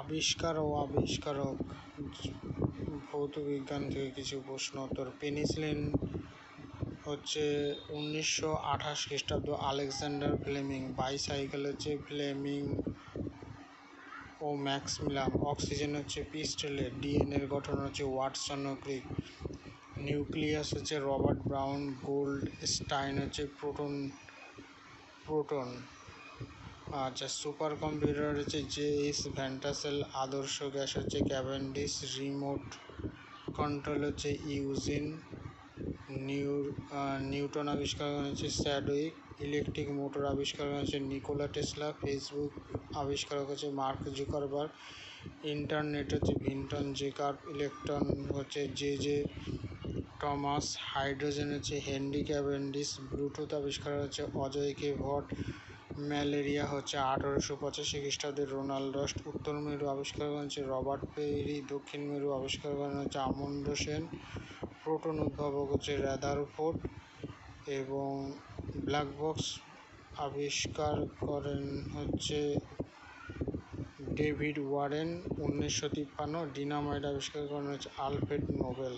আবিষ্কার ও আবিষ্কারক ভৌত বিজ্ঞান থেকে কিছু প্রশ্ন উত্তর পেনিসিলিন হচ্ছে উনিশশো আঠাশ খ্রিস্টাব্দ আলেকজান্ডার ফ্লেমিং, বাইসাইকেল হচ্ছে ফ্লেমিং ও ম্যাক্সমিলাম অক্সিজেন হচ্ছে পিস্টেলে ডিএনএর গঠন হচ্ছে ওয়াটসন ও ক্রিক, নিউক্লিয়াস হচ্ছে রবার্ট ব্রাউন গোল্ড স্টাইন হচ্ছে প্রোটন প্রোটন। আচ্ছা সুপার কম্পিউটার হচ্ছে জে এস ভ্যান্টাসেল আদর্শ গ্যাস হচ্ছে ক্যাভেন্ডিস রিমোট কন্ট্রোল হচ্ছে ইউজিন নিউ নিউটন আবিষ্কার হচ্ছে স্যাডউইক, ইলেকট্রিক মোটর আবিষ্কার হচ্ছে নিকোলা টেসলা, ফেসবুক আবিষ্কারক হচ্ছে মার্ক জুকারবার্গ, ইন্টারনেট হচ্ছে ভিন্টন জেকার ইলেকট্রন হচ্ছে জে জে টমাস, হাইড্রোজেন হচ্ছে হেনরি ক্যাভেন্ডিস, ব্লুটুথ আবিষ্কার হচ্ছে অজয় কে ভট ম্যালেরিয়া হচ্ছে আঠারোশো পঁচাশি খ্রিস্টাব্দে রোনাল্ডস্ট উত্তর মেরু আবিষ্কার হচ্ছে রবার্ট পেরি, দক্ষিণ মেরু আবিষ্কার করেন হচ্ছে আমন্ড সেন, প্রোটন উদ্ভাবক হচ্ছে র্যাদারফোর্ড এবং ব্ল্যাক বক্স আবিষ্কার করেন হচ্ছে ডেভিড ওয়ারেন, উনিশশো তিপ্পান্ন ডিনামাইট আবিষ্কার করেন হচ্ছে আলফ্রেড নোবেল।